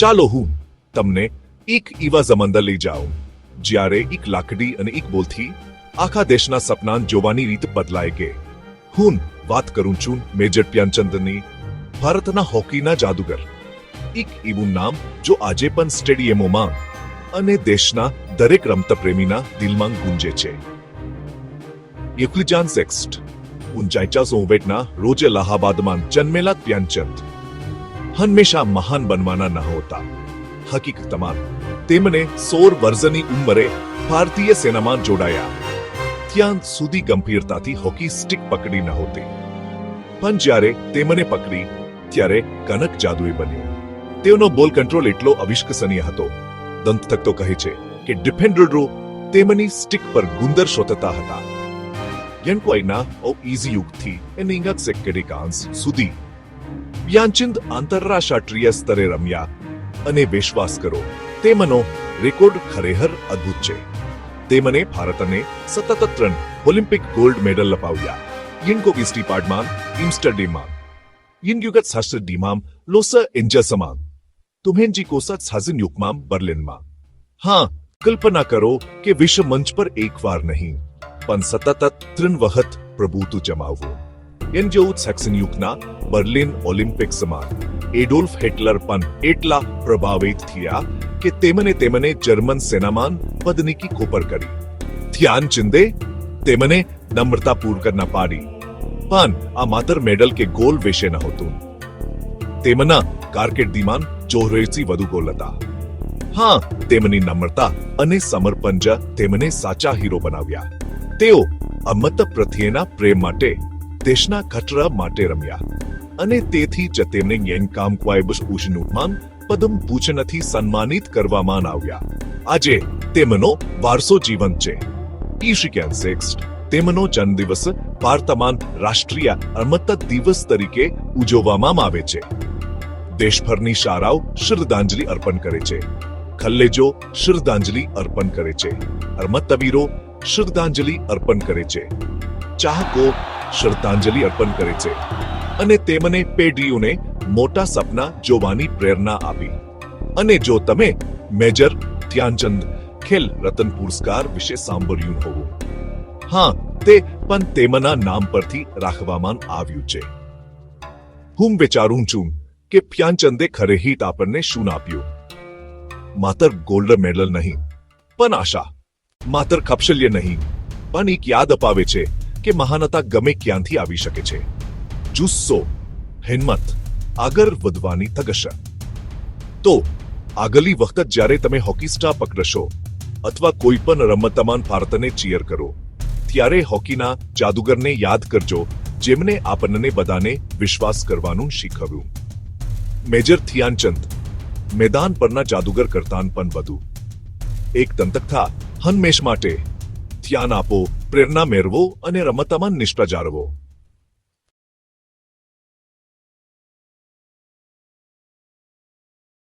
ચાલો હું તમને એક એવા જમંદર લઈ જાઉં, જ્યારે એક લાકડી અને એક બોલથી આખા દેશના સપના જોવાની રીત બદલાય કે. હું વાત કરું છું મેજર પ્યાનચંદની ભારતના હોકીના જાદુગર. એક એવું નામ જો આજે પણ સ્ટેડિયમોમાં અને દેશના દરેક રમતપ્રેમીના દિલમાં ગુંજે છે. યુક્લિજાન સેક્સ્ટ ઊંચાઈચા સોવેટના રોજ અલ્હાબાદમાં જન્મેલા પ્યાનચંદ હંમેશા મહાન બનવાના ન હોતા. હકીકતમાં તેમને સોળ વર્ષની ઉંમરે ભારતીય સેનામાં જોડાયા. ત્યાં સુધી ગંભીરતાથી હોકી સ્ટિક પકડી નહોતી પણ જ્યારે તેમને પકડી, ત્યારે કનક જાદુઈ બન્યું. તેઓનો બોલ કંટ્રોલ એટલો અવિશ્વસનીય હતો. દંતથક તો કહે છે કે ડિફેન્ડરો તેમની સ્ટિક પર ગુંદર શોધતા હતા. યનકોઈના ઓ ઇઝી યુગથી એનિંગક કાન્સ સુધી વ્યાંચિંદ આંતરરાષ્ટ્રીય સ્તરે રમ્યા અને વિશ્વાસ કરો તેમનો રેકોર્ડ ખરેખર અદ્ભુત છે. તેમને ભારતને સતત ત્રણ ઓલિમ્પિક ગોલ્ડ મેડલ અપાવ્યા. યિનકો કિસ્ટી પાડમાન ઇમ્સ્ટરડેમાં યિનગ્યુગત શાસ્ત્ર ડીમામ, લોસ એન્જસમાં તુમ્હેનજી કોસત સાઝિન યુકમામ બર્લિનમાં. હા, કલ્પના કરો કે વિશ્વ મંચ પર એકવાર નહીં, પણ સતત ત્રણ વખત પ્રભુત્વ જમાવવું. જેવું સેક્સન યુગના બર્લિન ઓલિમ્પિક્સમાં એડોલ્ફ હિટલર પણ એટલા પ્રભાવિત થયા કે તેમને તેમને જર્મન સેનામાન પદની ખોપર કરી. ધ્યાન ચિંદે તેમને નમ્રતાપૂર્વક ન પાડી. પણ આ માત્ર મેડલ કે ગોલ વિશે નહોતું. તેમના કારકિર્દીમાં જોહરેથી વધુ ગોલ હતા. હા, તેમની નમ્રતા અને સમર્પણ જ તેમને સાચા હીરો બનાવ્યા. તેઓ અમત પ્રત્યેના પ્રેમ માટે દેશના ખતરા માટે રમ્યા. અને તેથી જ તેમને યેનકામ ક્વાઇબસ ઉષ્ણુમાન પદમ ભૂષણથી સન્માનિત કરવામાં આવ્યા. આજે તેમનો વારસો જીવંત છે. ઈશિકેન સેક્સ્ટ તેમનો જન્મદિવસ વર્તમાન રાષ્ટ્રીય અમત દિવસ તરીકે ઉજવવામાં આવે છે. દેશભરની શાળાઓ શ્રદ્ધાંજલિ અર્પણ કરે છે. ખલ્લેજો શ્રદ્ધાંજલિ અર્પણ કરે છે. અરમતવીરો શ્રદ્ધાંજલિ અર્પણ કરે છે. ચાહકો શ્રદ્ધાંજલિ અર્પણ કરે છે. અને તેમને પેઢીઓને મોટા સપના જોવાની પ્રેરણા આપી. અને જો તમે મેજર ધ્યાનચંદ ખેલ રતન પુરસ્કાર વિશે સાંભળ્યું હોવું. હા, તે પણ તેમના નામ પરથી રાખવામાં આવ્યું છે. હું વિચારું છું કે ધ્યાનચંદે ખરેહીત આપણને શું આપ્યું? માત્ર ગોલ્ડ મેડલ નહીં, પણ આશા. માત્ર કૌશલ્ય નહીં, પણ એક યાદ અપાવે છે. કે મહાનતા ગમે ક્યાંથી આવી શકે છે? જુસ્સો, હિંમત આગળ વધવાની તગશા. તો, આગલી વખત જ્યારે તમે હોકી સ્ટાર પકડશો અથવા કોઈ પણ રમતમાન ભારતને ચીયર કરો, ત્યારે હોકીના જાદુગરને યાદ કરજો, જેમને આપણને બધાને વિશ્વાસ કરવાનું શીખવ્યું. મેજર થિયાનચંદ મેદાન પરના જાદુગર કરતાન પણ વધુ. એક દંતકથા હંમેશ માટે. ધ્યાન આપો પ્રેરણા મેળવો અને રમતમાં નિષ્ઠા જાળવો.